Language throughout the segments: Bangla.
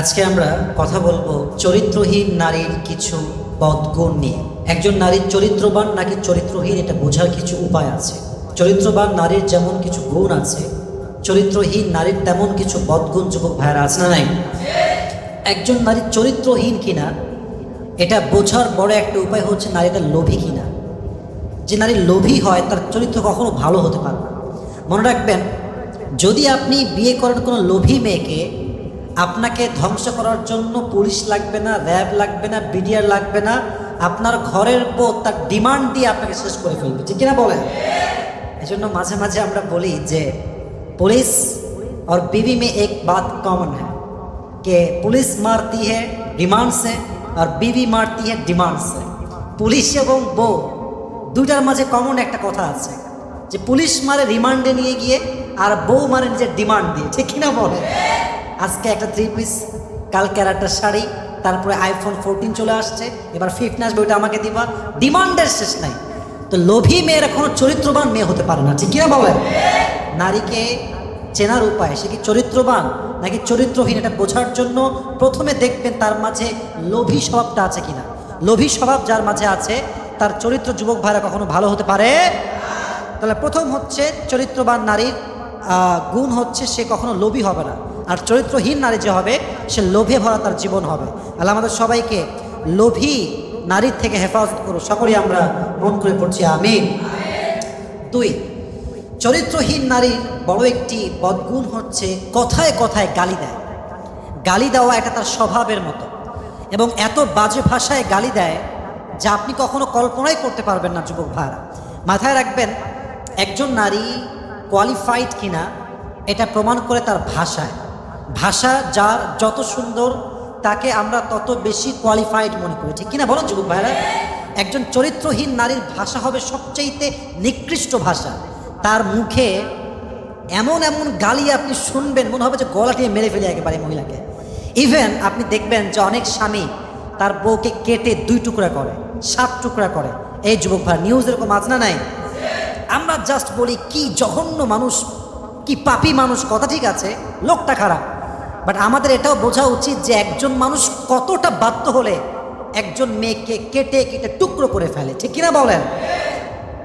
আজকে আমরা কথা বলব চরিত্রহীন নারীর কিছু পদগুণ নিয়ে। একজন নারীর চরিত্রবান নাকি চরিত্রহীন, এটা বোঝার কিছু উপায় আছে। চরিত্রবান নারীর যেমন কিছু গুণ আছে, চরিত্রহীন নারীর তেমন কিছু বদগুণ, যুবক ভাইয়েরা, আছে না নাই? একজন নারী চরিত্রহীন কিনা, এটা বোঝার বড় একটা উপায় হচ্ছে নারীটা লোভী কিনা। যে নারী লোভী হয়, তার চরিত্র কখনো ভালো হতে পারবে না। মনে রাখবেন, যদি আপনি বিয়ে করেন কোনো লোভী মেয়েকে আপনাকে ধ্বংস করার জন্য পুলিশ লাগবে না র্যাব লাগবে না বিডিআর লাগবে না আপনার ঘরের বউ তার ডিমান্ড দিয়ে আপনাকে শেষ করে ফেলবে ঠিক কিনা বলেন এই জন্য মাঝে মাঝে আমরা বলি যে पुलिस और बीवी में एक बात कॉमन है कि पुलिस मारती है डिमांड से और बीवी मारती है डिमांड से পুলিশ এবং বউ দুইটার মাঝে কমন একটা কথা আছে যে পুলিশ মারে রিমান্ডে নিয়ে গিয়ে আর বউ মারে নিজের ডিমান্ড দিয়ে ঠিক কিনা বলে আজকে একটা থ্রি পিস কালকে আর একটা শাড়ি, তারপরে আইফোন ফোরটিন চলে আসছে, এবার ফিফটিন আসবে, ওইটা আমাকে দিবা। ডিমান্ডের শেষ নাই। তো লোভী মেয়ের কোনো চরিত্রবান মেয়ে হতে পারে না ঠিক কিনা বলেন নারীকে চেনার উপায়, সে কি চরিত্রবান? নাকি চরিত্রহীন, এটা বোঝার জন্য প্রথমে দেখবেন তার মাঝে লোভী স্বভাবটা আছে কিনা। লোভী স্বভাব যার মাঝে আছে, তার চরিত্র যুবক ভাইরা কখনো ভালো হতে পারে? তাহলে প্রথম হচ্ছে চরিত্রবান নারীর গুণ হচ্ছে সে কখনো লোভী হবে না। আর চরিত্রহীন নারী যে হবে, সে লোভে ভরা তার জীবন হবে। আল্লাহ আমাদের সবাইকে লোভী নারীর থেকে হেফাজত করো সকলেই আমরা মন করে পড়ছি আমি দুই, চরিত্রহীন নারীর বড় একটি বদগুণ হচ্ছে কথায় কথায় গালি দেয়। গালি দেওয়া এটা তার স্বভাবের মতো। এবং এত বাজে ভাষায় গালি দেয় যা আপনি কখনো কল্পনাই করতে পারবেন না, যুবক ভাইরা মাথায় রাখবেন, একজন নারী কোয়ালিফাইড কিনা, এটা প্রমাণ করে তার ভাষায়। ভাষা যার যত সুন্দর, তাকে আমরা তত বেশি কোয়ালিফাইড মনে করি। ঠিক কিনা বলেন যুবক ভাইরা একজন চরিত্রহীন নারীর ভাষা হবে সবচাইতে নিকৃষ্ট ভাষা। তার মুখে এমন এমন গালি আপনি শুনবেন, মনে হবে যে গলা টিয়ে মেরে ফেলে একেবারে মহিলাকে। ইভেন আপনি দেখবেন যে অনেক স্বামী তার বউকে কেটে দুই টুকরা করে, সাত টুকরা করে। এই যুবক ভাই নিউজ এরকম আজ না নাই? আমরা জাস্ট বলি, কি জঘন্য মানুষ, কি পাপি মানুষ, কথা ঠিক আছে, লোকটা খারাপ। বাট আমাদের এটাও বোঝা উচিত যে একজন মানুষ কতটা বাধ্য হলে একজন মেয়েকে কেটে কেটে টুকরো করে ফেলে। ঠিক কিনা বলেন?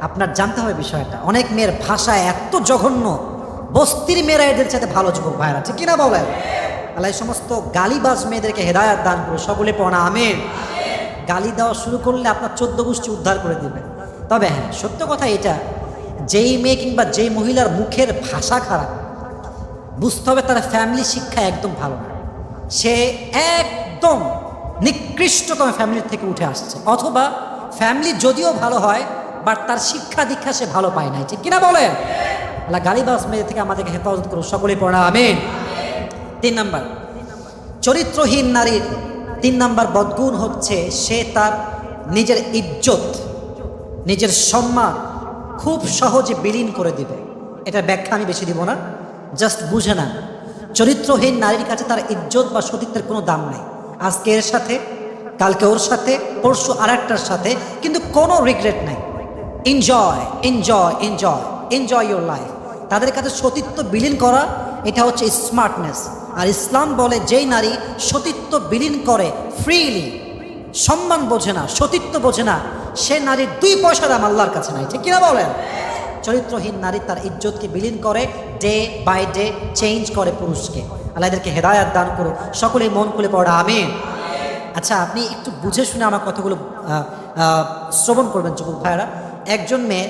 আপনার জানতে হবে বিষয়টা। অনেক মেয়ের ভাষা এত জঘন্য। বস্তির মেয়েরা এদের সাথে ভালো যুবক ভাইরা ঠিক কিনা বলেন? আল্লাহ সমস্ত গালিবাজ মেয়েদেরকে হেদায়াত দান করে সকলে পড়া আমের গালি দেওয়া শুরু করলে আপনার চোদ্দ গোষ্ঠী উদ্ধার করে দেবে। তবে হ্যাঁ সত্য কথা এটা। যেই মেয়ে কিংবা যেই মহিলার মুখের ভাষা খারাপ বুঝতে হবে তার ফ্যামিলি শিক্ষা একদম ভালো না। সে একদম নিকৃষ্টতম ফ্যামিলির থেকে উঠে আসছে। অথবা ফ্যামিলি যদিও ভালো হয় বাট তার শিক্ষা দীক্ষা সে ভালো পায় নাই। ঠিক কিনা বলেন? আল্লাহ গালিবাস মেয়ে থেকে আমাদেরকে হেফাজত করো সকলেই পড়া আমিন। তিন নাম্বার, চরিত্রহীন নারীর তিন নাম্বার বদগুণ হচ্ছে সে তার নিজের ইজ্জত, নিজের সম্মান খুব সহজে বিলীন করে দিবে। এটা ব্যাখ্যা আমি বেশি দিব না। জাস্ট বুঝে না। চরিত্রহীন নারীর কাছে তার ইজ্জত বা সতীত্বের কোনো দাম নেই। আজকে এর সাথে, কালকে ওর সাথে, পরশু আর একটার সাথে, কিন্তু কোনো রিগ্রেট নাই। Enjoy enjoy enjoy enjoy your life তাদের কাছে সতীত্ব বিলীন করা, এটা হচ্ছে স্মার্টনেস আর ইসলাম বলে, যেই নারী সতীত্ব বিলীন করে ফ্রিলি সম্মান বোঝে না, সতীত্ব বোঝে না, সে নারীর দুই পয়সা দাম আল্লাহর কাছে নাই। ঠিক কিনা বলেন? চরিত্রহীন নারী তার ইজ্জতকে বিলীন করে ডে বাই ডে চেঞ্জ করে পুরুষকে। আল্লাহ এদেরকে হেদায়াত দান করো সকলেই মন খুলে পড়া, আমিন। আচ্ছা আপনি একটু বুঝে শুনে আমার কথাগুলো শ্রবণ করবেন, যুবক ভাইয়েরা। একজন মেয়ে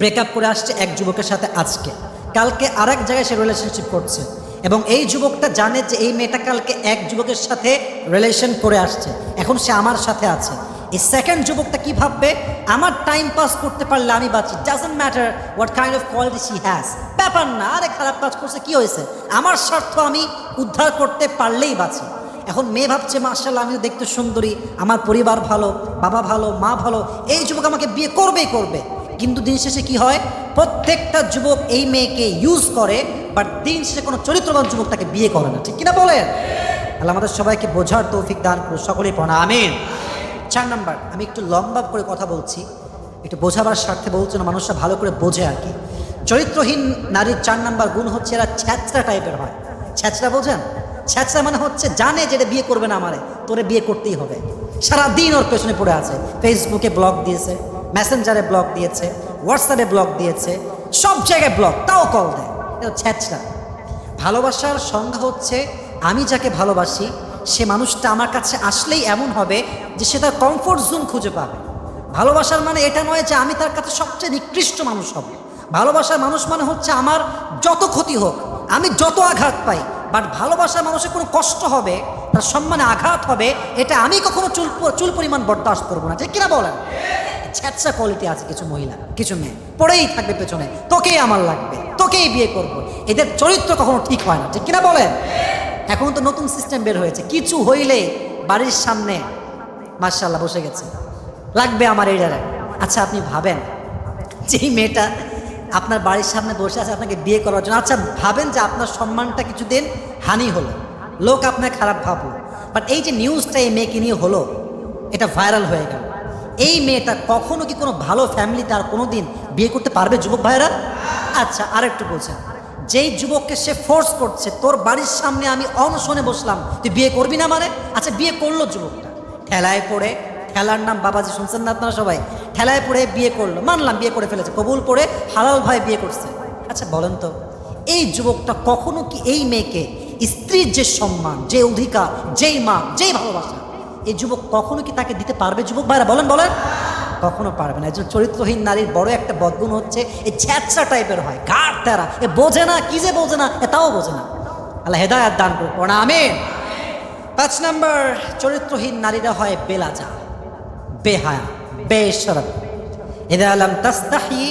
ব্রেকআপ করে আসছে এক যুবকের সাথে আজকে। কালকে আর এক জায়গায় সে রিলেশনশিপ করছে। এবং এই যুবকটা জানে যে এই মেয়েটা কালকে এক যুবকের সাথে রিলেশন করে আসছে। এখন সে আমার সাথে আছে। এই সেকেন্ড যুবকটা কি ভাববে? আমার টাইম পাস করতে পারলে আমি বাঁচি। Doesn't matter what kind of quality she has ব্যাপার না, আরে খারাপ কাজ করছে, কি হয়েছে? আমার স্বার্থ আমি উদ্ধার করতে পারলেই বাঁচি। এখন মেয়ে ভাবছে মার্শাল আমিও দেখতে সুন্দরী। আমার পরিবার ভালো, বাবা ভালো, মা ভালো। এই যুবক আমাকে বিয়ে করবেই করবে। কিন্তু দিন শেষে কি হয়? প্রত্যেকটা যুবক এই মেয়েকে ইউজ করে বাট দিন শেষে কোনো চরিত্রবান যুবক তাকে বিয়ে করে না। ঠিক কিনা বলেন? তাহলে আমাদের সবাইকে বোঝার তৌফিক দান করুন। সকলেই পড়া আমিন। চার নাম্বার, আমি একটু লম্বা করে কথা বলছি, একটু বোঝাবার স্বার্থে বলছি না, মানুষরা ভালো করে বোঝে আর কি। চরিত্রহীন নারীর চার নাম্বার গুণ হচ্ছে এরা ছ্যাচরা টাইপের হয়। ছ্যাচরা বোঝেন? ছ্যাচরা মানে হচ্ছে জানে যেটা বিয়ে করবে না আমারে, তোরে বিয়ে করতেই হবে। সারাদিন ওর পেছনে পড়ে আছে। ফেসবুকে ব্লগ দিয়েছে মেসেঞ্জারে ব্লগ দিয়েছে হোয়াটসঅ্যাপে ব্লগ দিয়েছে, সব জায়গায় ব্লগ তাও কল দেয়। এটা ছ্যাঁচড়া। ভালোবাসার সংজ্ঞা হচ্ছে, আমি যাকে ভালোবাসি সে মানুষটা আমার কাছে আসলেই এমন হবে যে সে তার কমফোর্ট জোন খুঁজে পাবে। ভালোবাসার মানে এটা নয় যে আমি তার কাছে সবচেয়ে নিকৃষ্ট মানুষ হব। ভালোবাসার মানুষ মানে হচ্ছে আমার যত ক্ষতি হোক, আমি যত আঘাত পাই বাট ভালোবাসার মানুষের কোনো কষ্ট হবে, তার সম্মানে আঘাত হবে, এটা আমি কখনো চুল চুল পরিমাণ বরদাস্ত করব না। ঠিক কিনা বলেন? ছ্যাঁচা কোয়ালিটি আছে কিছু মহিলা, কিছু মেয়ে। পড়েই থাকবে পেছনে, তোকেই আমার লাগবে, তোকেই বিয়ে করব। এদের চরিত্র কখনো ঠিক হয় না, ঠিক কিনা বলেন? এখন তো নতুন সিস্টেম বের হয়েছে। কিছু হইলে বাড়ির সামনে মার্শাল্লাহ বসে গেছে। লাগবে আমার এই জায়গায় আচ্ছা আপনি ভাবেন যেই মেয়েটা আপনার বাড়ির সামনে বসে আছে, আপনাকে বিয়ে করার জন্য। আচ্ছা ভাবেন যে আপনার সম্মানটা কিছুদিন হানি হলো। লোক আপনার খারাপ ভাবলো বাট এই যে নিউজটা এই মেয়েকে নিয়ে হলো, এটা ভাইরাল হয়ে গেল। এই মেয়েটা কখনো কি কোনো ভালো ফ্যামিলিতে আর কোনো দিন বিয়ে করতে পারবে, যুবক ভাইরা আচ্ছা আরেকটু বলছেন। যেই যুবককে সে ফোর্স করছে, তোর বাড়ির সামনে আমি অনশনে বসলাম। তুই বিয়ে করবি না মানে? আচ্ছা বিয়ে করল যুবকটা। ঠেলায় পড়ে, ঠেলার নাম বাবাজি, শুনছেন না আপনারা সবাই? ঠেলায় পড়ে বিয়ে করল, মানলাম বিয়ে করে ফেলেছে, কবুল করে হালাল ভাই বিয়ে করছে। আচ্ছা বলেন তো, এই যুবকটা কখনো কি এই মেয়েকে স্ত্রীর যে সম্মান, যে অধিকার, যেই মা যেই ভালোবাসা, এই যুবক কখনো কি তাকে দিতে পারবে যুবক? ভাইরা, বলেন বলেন। কখনো পারবে না। একজন চরিত্রহীন নারীর বড় একটা বদগুণ হচ্ছে, এই ছ্যাঁচা টাইপের হয় গাঢ় তেরা এ বোঝে না, কি যে বোঝে না, এ তাও বোঝে না। আল্লাহ হেদায়াত দান করুক না আমিন। পাঁচ নম্বর, চরিত্রহীন নারীরা হয় বেলাজা, বেহায়া বেশরম এদা আলম তাস্তাহি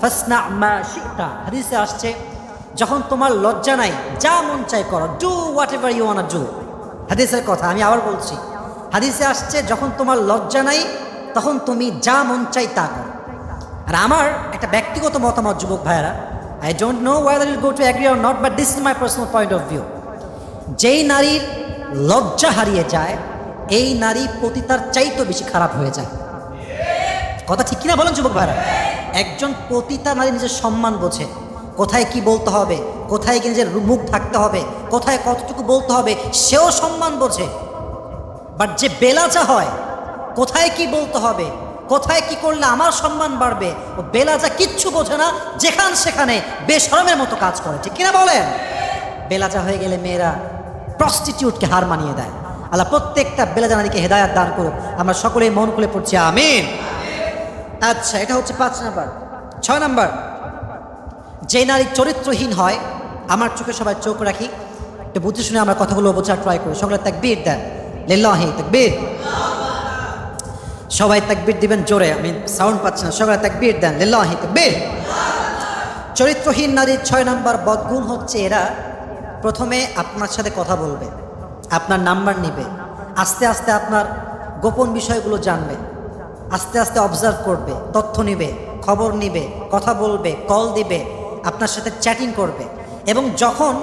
ফাসনা মা শিকতা হাদিসে আসছে, যখন তোমার লজ্জা নাই, যা মন চাই করো do whatever you want do হাদিসের কথা, আমি আবার বলছি। হাদিসে আসছে, যখন তোমার লজ্জা নাই তখন তুমি যা মন চাই তা করো। আর আমার একটা ব্যক্তিগত মতামত, যুবক ভাইয়েরা I don't know whether I'll go to agree or not but this is my personal point of view যেই নারীর লজ্জা হারিয়ে যায়, এই নারী পতিতার চাইতো বেশি খারাপ হয়ে যায়। কথা ঠিক কিনা বলেন, যুবক ভাইরা একজন পতিতা নারী নিজের সম্মান বোঝে। কোথায় কি বলতে হবে, কোথায় কি নিজের মুখ থাকতে হবে, কোথায় কতটুকু বলতে হবে, সেও সম্মান বোঝে। বাট যে বেলাচা হয় কোথায় কি বলতে হবে? কোথায় কি করলে আমার সম্মান বাড়বে? ও বেলাজা কিচ্ছু বোঝে না, যেখান সেখানে বেশরমের মতো কাজ করে, ঠিক কিনা বলেন? বেলাজা হয়ে গেলে মেয়েরা প্রস্টিটিউটকে হার মানিয়ে দেয়। আল্লাহ প্রত্যেকটা বেলাজা নারীকে হেদায়াত দান করুক। আমরা সকলেই মন খুলে পড়ছি, আমিন। আচ্ছা এটা হচ্ছে পাঁচ নাম্বার। ছয় নাম্বার। যে নারী চরিত্রহীন হয়, আমার চোখে সবাই চোখ রাখি। একটু বুঝে শুনে আমরা কথাগুলো বোঝার ট্রাই করি। সকলে তাকবীর দেন। লিল্লাহি, তাকবীর। সবাই তাকবীর দিবেন জোরে, আমি সাউন্ড পাচ্ছি না। সকলে তাকবীর দেন, লিল্লাহি তাকবীর। চরিত্রহীন নারীর ছয় নাম্বার বদগুণ হচ্ছে এরা, প্রথমে আপনার সাথে কথা বলবে, আপনার নাম্বার নিবে, আস্তে আস্তে আপনার গোপন বিষয়গুলো জানবে, আস্তে আস্তে অবজার্ভ করবে, তথ্য নিবে, খবর নিবে, কথা বলবে কল দিবে, আপনার সাথে চ্যাটিং করবে এবং যখন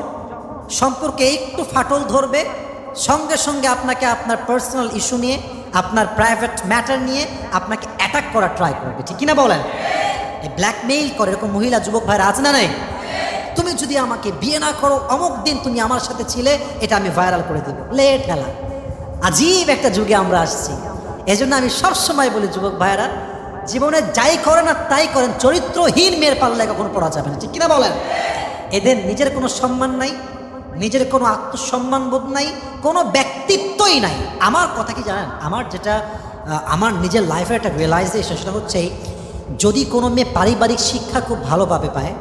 সম্পর্কে একটু ফাটল ধরবে, সঙ্গে সঙ্গে আপনাকে আপনার পার্সোনাল ইস্যু নিয়ে আপনার প্রাইভেট ম্যাটার নিয়ে আপনাকে অ্যাটাক করার ট্রাই করবে ঠিক কিনা বলেন? ব্ল্যাকমেইল করে এরকম মহিলা, যুবক ভাইরা আছে না নাই? তুমি যদি আমাকে বিয়ে না করো, অমুক দিন তুমি আমার সাথে ছিলে, এটা আমি ভাইরাল করে দেবো। লেট খেলা। আজীব একটা যুগে আমরা আসছি। এজন্য আমি সব সময় বলি যুবক ভাইয়েরা, জীবনে যাই করেন না তাই করেন, চরিত্রহীন মেয়ের পাল্লায় কখনো পড়া যাবে না। ঠিক কিনা বলেন? এদের নিজের কোনো সম্মান নাই নিজের কোনো আত্মসম্মান বোধ নাই, কোনো ব্যক্তিত্বই নাই। আমার কথা কি জানেন? আমার যেটা আমার নিজের লাইফের একটা রিয়েলাইজেশন সেটা হচ্ছে, যদি কোনো মেয়ে পারিবারিক শিক্ষা খুব ভালোভাবে পায়,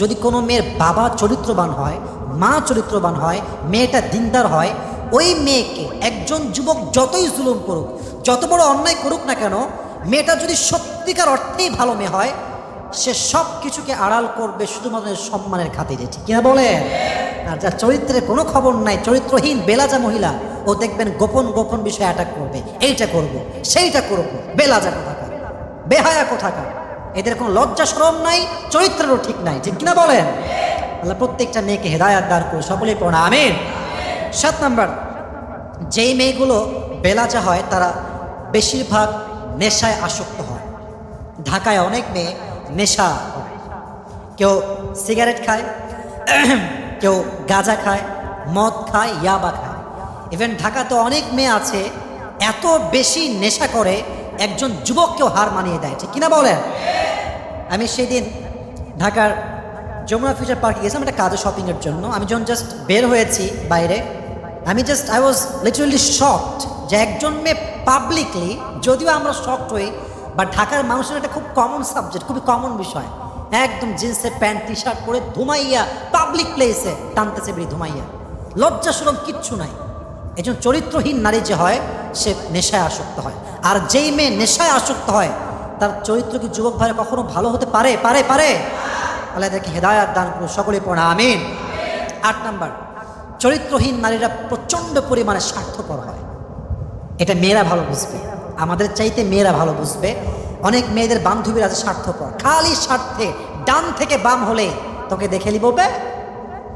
যদি কোনো মেয়ের বাবা চরিত্রবান হয়, মা চরিত্রবান হয়, মেয়েটা দিনদার হয়, ওই মেয়েকে একজন যুবক যতই জুলুম করুক, যত বড় অন্যায় করুক না কেন, মেয়েটা যদি সত্যিকার অর্থেই ভালো মেয়ে হয় সে সব কিছুকে আড়াল করবে শুধুমাত্র সম্মানের খাতিরে, ঠিক কিনা বলে? আর যার চরিত্রের কোনো খবর নাই, চরিত্রহীন বেলাজা মহিলা, ও দেখবেন গোপন গোপন বিষয়ে অ্যাটাক করবে। এইটা করব, সেইটা করব, বেলাজা কোথাকার? বেহায়া কোথাকার? এদের কোনো লজ্জা শরম নাই, চরিত্রেরও ঠিক নাই, ঠিক কিনা বলেন আল্লাহ প্রত্যেকটা মেয়েকে হেদায়াত দান করে সকলেই পড়া আমিন। সাত নাম্বার, যেই মেয়েগুলো বেলাজা হয়, তারা বেশিরভাগ নেশায় আসক্ত হয়। ঢাকায় অনেক মেয়ে নেশা কেউ সিগারেট খায়, কেউ গাঁজা খায়, মদ খায়, ইয়াবা খায়। ইভেন ঢাকাতে অনেক মেয়ে আছে, এত বেশি নেশা করে, একজন যুবককেও হার মানিয়ে দেয়, ঠিক কিনা বলেন? আমি সেদিন ঢাকার যমুনা ফিউচার পার্কে গেছিলাম একটা কাজে শপিংয়ের জন্য। আমি যখন জাস্ট বের হয়েছি বাইরে, আমি just I was literally shocked যে একজন মেয়ে পাবলিকলি যদিও আমরা শকড হই বা ঢাকার মানুষের একটা খুব কমন সাবজেক্ট খুবই কমন বিষয়। একদম জিন্সের প্যান্ট টি শার্ট পরে ধুমাইয়া পাবলিক প্লেসে টানতেছে বেরিয়ে ধুমাইয়া। লজ্জা সরম কিচ্ছু নাই। একজন চরিত্রহীন নারী যে হয়, সে নেশায় আসক্ত হয়। আর যেই মেয়ে নেশায় আসক্ত হয়, তার চরিত্র কি যুবক ভাই কখনো ভালো হতে পারে? পারে পারে। আল্লাহ এদেরকে হেদায়াত দান করুন সকলে পড়া, আমিন। আট নাম্বার, চরিত্রহীন নারীরা প্রচণ্ড পরিমাণে স্বার্থপর হয়। এটা মেয়েরা ভালো বুঝবে। আমাদের চাইতে মেয়েরা ভালো বুঝবে। অনেক মেয়েদের বান্ধবীরা আছে স্বার্থপর। খালি স্বার্থে ডান থেকে বাম হলে তোকে দেখে নিব বে।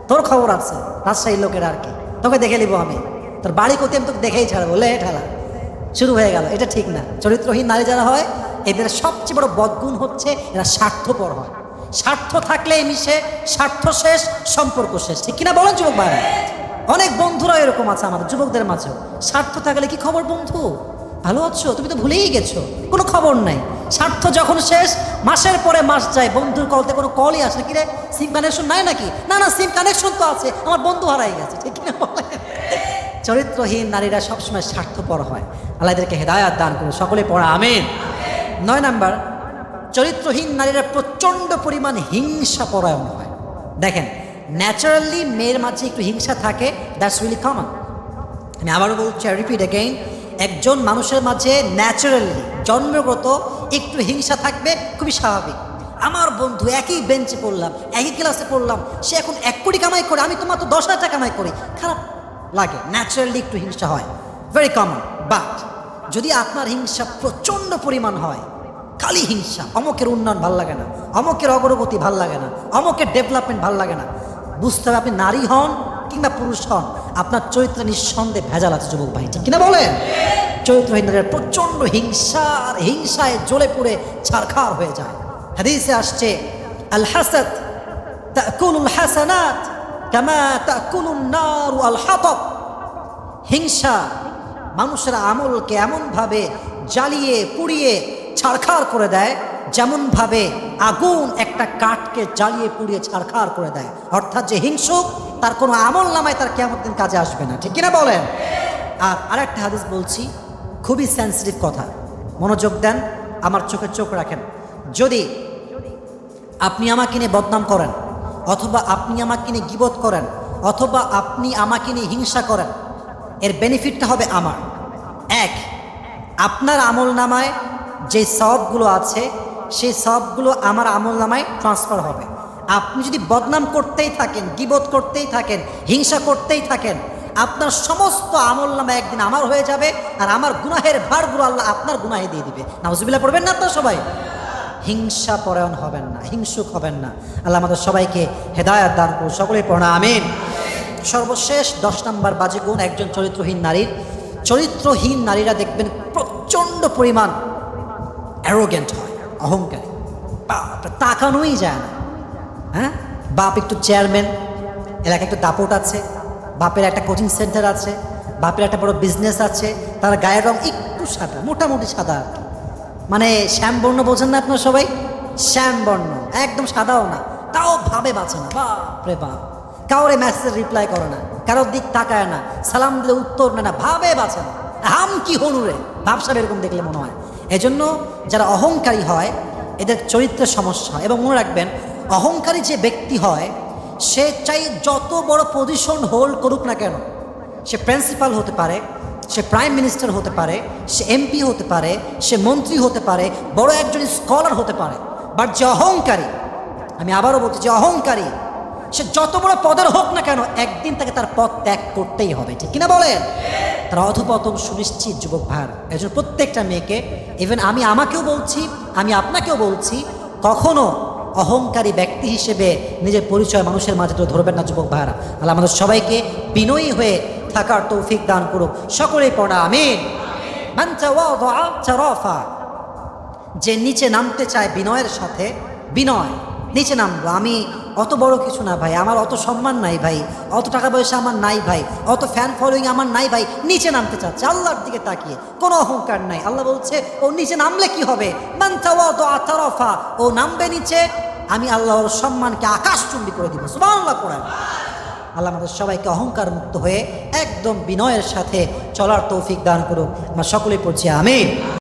তোর খবর আছে, রাজশাহীর লোকের আর কি। তোকে দেখে নিব আমি। তোর বাড়ি কোথায় আমি তোকে দেখেই ছাড়বো। লে ঠেলা। শুরু হয়ে গেল। এটা ঠিক না। চরিত্রহীন নারী যারা হয়, এদের সবচেয়ে বড় বদগুণ হচ্ছে এরা স্বার্থপর হয়। স্বার্থ থাকলে মিশে, স্বার্থ শেষ, সম্পর্ক শেষ। ঠিক কিনা বলেন যুবক ভাইরা অনেক বন্ধুরা এরকম আছে আমাদের, যুবকদের মাঝেও। স্বার্থ থাকলে কি খবর বন্ধু? ভালো আছো? তুমি তো ভুলেই গেছো। কোনো খবর নাই। স্বার্থ যখন শেষ, মাসের পরে মাস যায়। বন্ধুর কলতে কোনো কলই আসে না। কি রে সিম কানেকশন নাই নাকি? না না সিম কানেকশন তো আছে। আমার বন্ধু হারাই গেছে। ঠিক বলেন চরিত্রহীন নারীরা সবসময় স্বার্থপর হয়। আল্লাহ এদেরকে হেদায়াত দান করুন। সকলে পড়া, আমিন। নয় নাম্বার, চরিত্রহীন নারীরা প্রচণ্ড পরিমাণ হিংসা পরায়ণ হয়। দেখেন ন্যাচারালি মেয়ের মাঝে একটু হিংসা থাকে দ্যাটস রিলি কমন আমি আবারও বলছি রিপিট অ্যাগেইন একজন মানুষের মাঝে ন্যাচারালি জন্মগত একটু হিংসা থাকবে, খুবই স্বাভাবিক। আমার বন্ধু একই বেঞ্চে পড়লাম, একই ক্লাসে পড়লাম, সে এখন এক কোটি কামাই করে, আমি তোমার তো দশ হাজার টাকা কামাই করি। খারাপ লাগে ন্যাচারালি একটু হিংসা হয়। ভেরি কমন বাট যদি আপনার হিংসা প্রচণ্ড পরিমাণ হয়, খালি হিংসা, অমকের উন্নয়ন ভালো লাগে না, অমকের অগ্রগতি ভালো লাগে না, অমকের ডেভেলপমেন্ট ভালো লাগে না, বুঝতে হবে আপনি নারী হন কিংবা পুরুষ হন, আপনার চরিত্রে নিঃসন্দেহে ভেজাল আছে, যুবক ভাই কিনা বলেন? চরিত্রহীন নারীরা প্রচণ্ড হিংসা, আর হিংসায় জ্বলে পুড়ে ছারখার হয়ে যায়। হাদিসে আসছে আল হাসাদ তাকুলুল হাসানাত কামা তাকুলুন নারু আল হাতব হিংসা মানুষের আমলকে এমনভাবে জ্বালিয়ে, পুড়িয়ে ছাড়খাড় করে দেয় যেমনভাবে আগুন একটা কাঠকে জ্বালিয়ে পুড়িয়ে ছাড়খাড় করে দেয়। অর্থাৎ যে হিংসুক, তার কোনো আমল নামায় তার কেমন দিন কাজে আসবে না। ঠিক কিনা বলেন? আর আরেকটা হাদিস বলছি, খুবই সেন্সিটিভ কথা। মনোযোগ দেন, আমার চোখে চোখ রাখেন। যদি আপনি আমাকে নিয়ে বদনাম করেন, অথবা আপনি আমাকে নিয়ে গিবত করেন, অথবা আপনি আমাকে নিয়ে হিংসা করেন, এর বেনিফিটটা হবে আমার। এক, আপনার আমল নামায় যে সবগুলো আছে সেই সবগুলো আমার আমল নামায় ট্রান্সফার হবে। আপনি যদি বদনাম করতেই থাকেন, গিবত করতেই থাকেন, হিংসা করতেই থাকেন, আপনার সমস্ত আমল নামা একদিন আমার হয়ে যাবে আর আমার গুনাহের ভারগুলো আল্লাহ আপনার গুনাহে দিয়ে দিবে। নাউজুবিল্লাহ, পড়বেন না তো সবাই? হিংসা পরায়ণ হবেন না, হিংসুক হবেন না। আল্লাহ আমাদের সবাইকে হেদায়াত দান করুন, সকলেই পড়া আমিন। সর্বশেষ দশ নম্বর বাজে গুণ, একজন চরিত্রহীন নারীর। চরিত্রহীন নারীরা দেখবেন প্রচণ্ড পরিমাণ অ্যারোগেন্ট হয়। অহংকারী তাকানোই যায় না। হ্যাঁ? বাপ একটু চেয়ারম্যান এলাকায় একটু দাপট আছে, বাপের একটা কোচিং সেন্টার আছে, বাপের একটা বড় বিজনেস আছে, তার গায়ের রং একটু সাদা, মোটামুটি সাদা। মানে শ্যামবর্ণ বোঝেন না আপনার সবাই? শ্যামবর্ণ, একদম সাদাও না। তাও ভাবে বাঁচে না। বাপরে বাপ। কাউরে মেসেজ রিপ্লাই করে না, কারোর দিক তাকায় না, সালাম দিলে উত্তর নেয় না, ভাবে বাঁচে না। হাম কি হনুরে ভাবসাব এরকম দেখলে মনে হয়। এজন্য যারা অহংকারী হয়, এদের চরিত্রের সমস্যা। এবং মনে রাখবেন, অহংকারী যে ব্যক্তি হয়, সে চাই যত বড় পজিশন হোল্ড করুক না কেন। সে প্রিন্সিপাল হতে পারে, সে প্রাইম মিনিস্টার হতে পারে, সে এমপি হতে পারে, সে মন্ত্রী হতে পারে, বড় একজন স্কলার হতে পারে। বাট যে অহংকারী, আমি আবারও বলছি, যে অহংকারী, সে যত বড় পদের হোক না কেন, একদিন তাকে তার পদ ত্যাগ করতেই হবে। ঠিক কিনা বলেন? তার অধপতন সুনিশ্চিত যুবক ভার। একজন প্রত্যেকটা মেয়েকে ইভেন আমি আমাকেও বলছি, আমি আপনাকেও বলছি, কখনো অহংকারী ব্যক্তি হিসেবে নিজের পরিচয় মানুষের মাঝে তো ধরবেন না যুবক ভাইরা আল্লাহ আমাদের সবাইকে বিনয়ী হয়ে থাকার তৌফিক দান করুক। সকলেই পড়া আমিন। মান। যে নিচে নামতে চায় বিনয়ের সাথে, বিনয়, নিচে নামবো, আমি অত বড় কিছু না ভাই, আমার অত সম্মান নাই ভাই, অত টাকা পয়সা আমার নাই ভাই, অত ফ্যান ফলোয়িং আমার নাই ভাই, নিচে নামতে চাচ্ছে, আল্লাহর দিকে তাকিয়ে, কোনো অহংকার নাই, আল্লাহ বলছে, ও নিচে নামলে কি হবে? আতারফা, ও নামবে নিচে, আমি আল্লাহর সম্মানকে আকাশ চুম্বি করে দিব, সুবহানাল্লাহ কোরআন আল্লাহ আমাদের সবাইকে অহংকার মুক্ত হয়ে একদম বিনয়ের সাথে চলার তৌফিক দান করুক। আমরা সকলেই পড়ছি, আমিন।